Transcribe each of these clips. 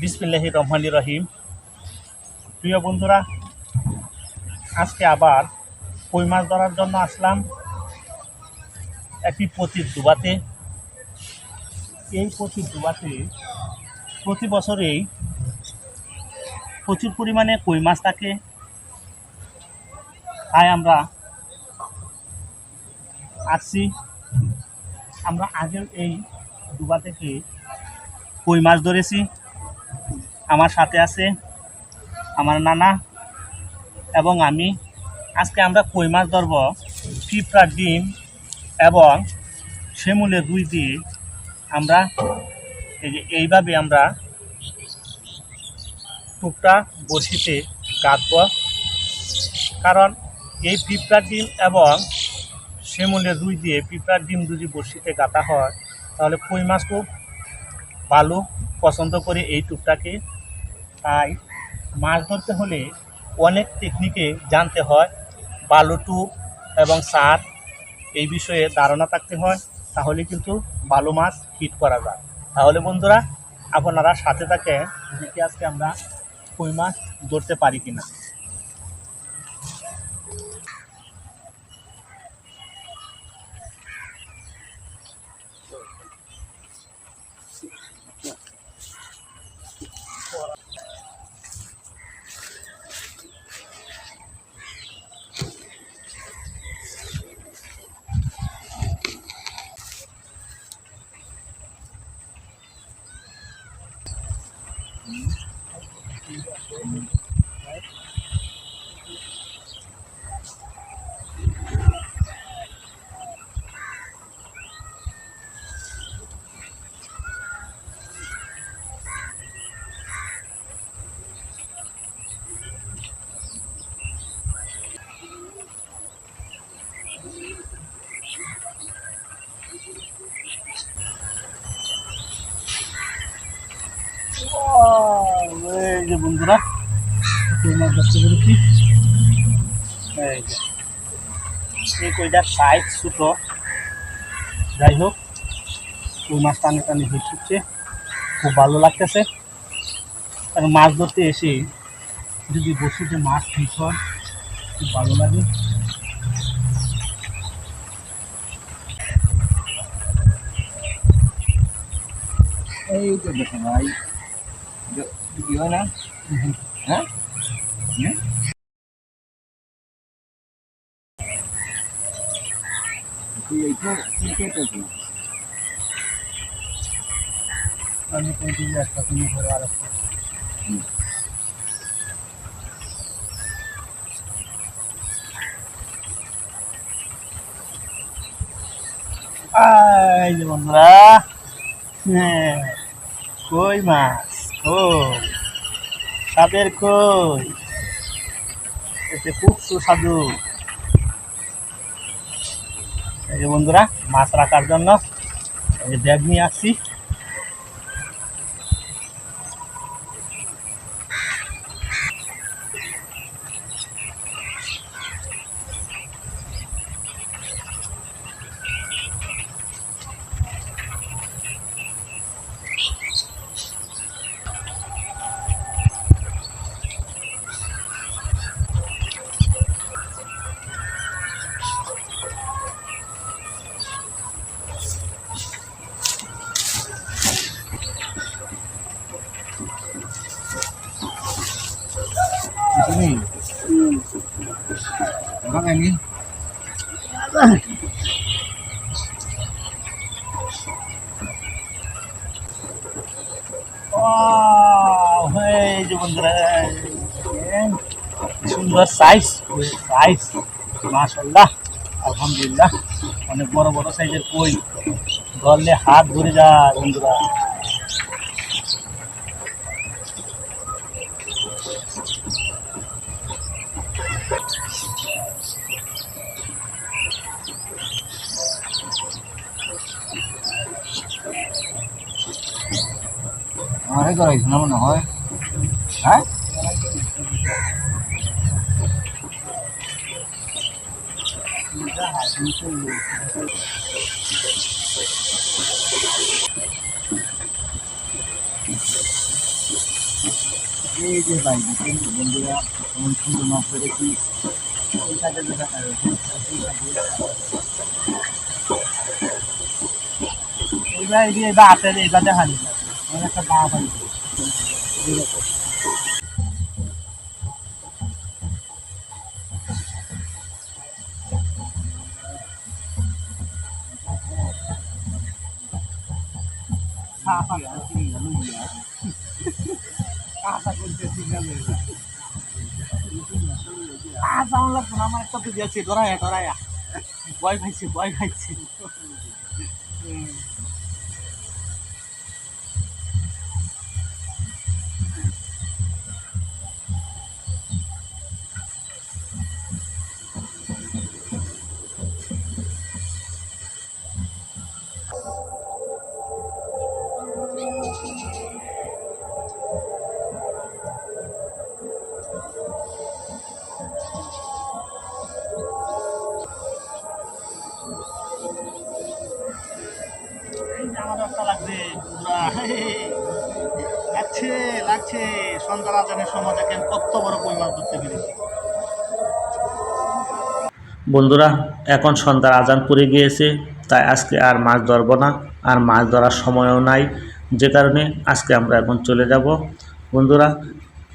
বিসমিল্লাহি রহমানি রহিম। প্রিয় বন্ধুরা, আজকে আবার কই মাছ ধরার জন্য আসলাম? একটি পতির ডুবাতে এই পতির ডুবাতে প্রতি বছরেই প্রচুর পরিমাণে কই মাছ থাকে। তাই আমরা আসছি। আমরা আগের এই ডুবা থেকে কই মাছ ধরেছি। আমার সাথে আছে আমার নানা এবং আমি। আজকে আমরা কই মাছ ধরব? পিঁপড়ার ডিম এবং শিমুলের রুই দিয়ে আমরা এই যে এইভাবে আমরা টুকটা বড়শিতে গাঁথব। কারণ এই পিঁপড়ার ডিম এবং শিমুলের রুই দিয়ে পিঁপড়ার ডিম যদি বড়শিতে গাঁথা হয়, তাহলে কই মাছ খুব ভালো পছন্দ করে এই টুকটাকে তাই মাছ ধরতে হলে অনেক টেকনিকে জানতে হয়। বালুটু এবং সার এই বিষয়ে ধারণা থাকতে হয়। তাহলে কিন্তু ভালো মাছ হিট করা যায়। তাহলে বন্ধুরা, আপনারা সাথে থাকেন দেখি আজকে আমরা কই মাছ ধরতে পারি কিনা এই যে বন্ধুরা যে যাই হোক কই মাছ টানে টানে হচ্ছে খুব ভালো লাগতেছে। আর মাছ ধরতে এসে যদি বসিতে মাছ ঠিক হয়, খুব ভালো লাগে। এই তো দেখো ভাই। কি হয় না হ্যাঁ হুম? তুই এইটা কি করতেছিস আমি কই দিই একটা তুমি করে আর একটা এই যে বন্ধুরা হ্যাঁ, কই মাছ কই সাদের কই? এতে খুব সুস্বাদু এই যে বন্ধুরা, মাছ রাখার জন্য এই যে ব্যাগ নিয়ে আসছি। Anh đi. Wow, যে বন্ধুরা সুন্দর সাইজ সাইজ মাশাল্লাহ আলহামদুলিল্লাহ অনেক বড় বড় সাইজের কই? ধরলে হাত ধরে যায় বন্ধুরা। আমারে করাইছ না মনে হয়। হ্যাঁ? এই যে ভাই, দেখেন বন্ধুরা, এমন সুন্দর মাছ ধরেছি ওই সাইডে যে দেখা যাচ্ছে, সেই সাইডে। এইবার এই যে এটা আছে এটা দেখানি আমার একটা গা পাই আমার একটা তো দিয়েছি ধরায়া ধরায়া ভয় খাইছি ভয় খাইছি আমার লাগছে লাগছে। সন্ধ্যা সময় দেখেন, কত বড় মাছ ধরতে পেরেছি। বন্ধুরা, এখন সন্ধ্যার আজান পড়ে গিয়েছে, তাই আজকে আর মাছ ধরবো না, আর মাছ ধরার সময়ও নাই। যে কারণে আজকে আমরা এখন চলে যাব। বন্ধুরা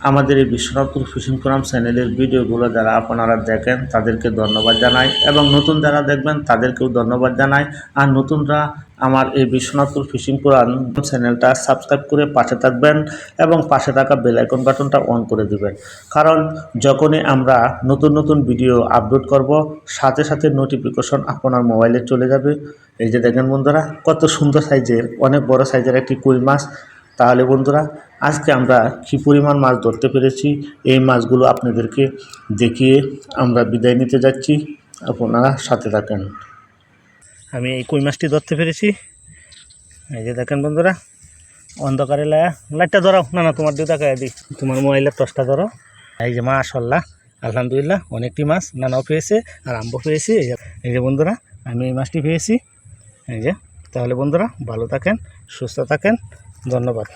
আমাদের এই বিশ্বনাথপুর ফিশিং ফোরাম চ্যানেলের ভিডিওগুলো যারা আপনারা দেখেন, তাদেরকে ধন্যবাদ জানাই। এবং নতুন যারা দেখবেন, তাদেরকেও ধন্যবাদ জানাই। আর নতুনরা আমার এই বিশ্বনাথপুর ফিশিং ফোরাম চ্যানেলটা সাবস্ক্রাইব করে পাশে থাকবেন এবং পাশে থাকা বেল আইকন বাটনটা অন করে দেবেন। কারণ যখনই আমরা নতুন নতুন ভিডিও আপলোড করব, সাথে সাথে নোটিফিকেশন আপনার মোবাইলে চলে যাবে। এই যে দেখেন বন্ধুরা, কত সুন্দর সাইজের, অনেক বড় সাইজের একটি কুই মাছ। তাহলে বন্ধুরা আজকে আমরা কী পরিমাণ মাছ ধরতে পেরেছি, এই মাছগুলো আপনাদেরকে দেখিয়ে আমরা বিদায় নিতে যাচ্ছি। আপনারা সাথে থাকেন। আমি এই কই মাছটি ধরতে পেরেছি। এই যে দেখেন বন্ধুরা, অন্ধকারে লায়া। লাইটটা ধরাও, না না, তোমার দিকে তাকায় দিই তোমার মোবাইলের টসটা ধরো। এই যে মাশাল্লাহ আলহামদুলিল্লাহ, অনেকটি মাছ নানাও পেয়েছে আর আম্ব পেয়েছি। এই যে এই যে বন্ধুরা, আমি এই মাছটি পেয়েছি। এই যে, তাহলে বন্ধুরা, ভালো থাকেন, সুস্থ থাকেন, ধন্যবাদ।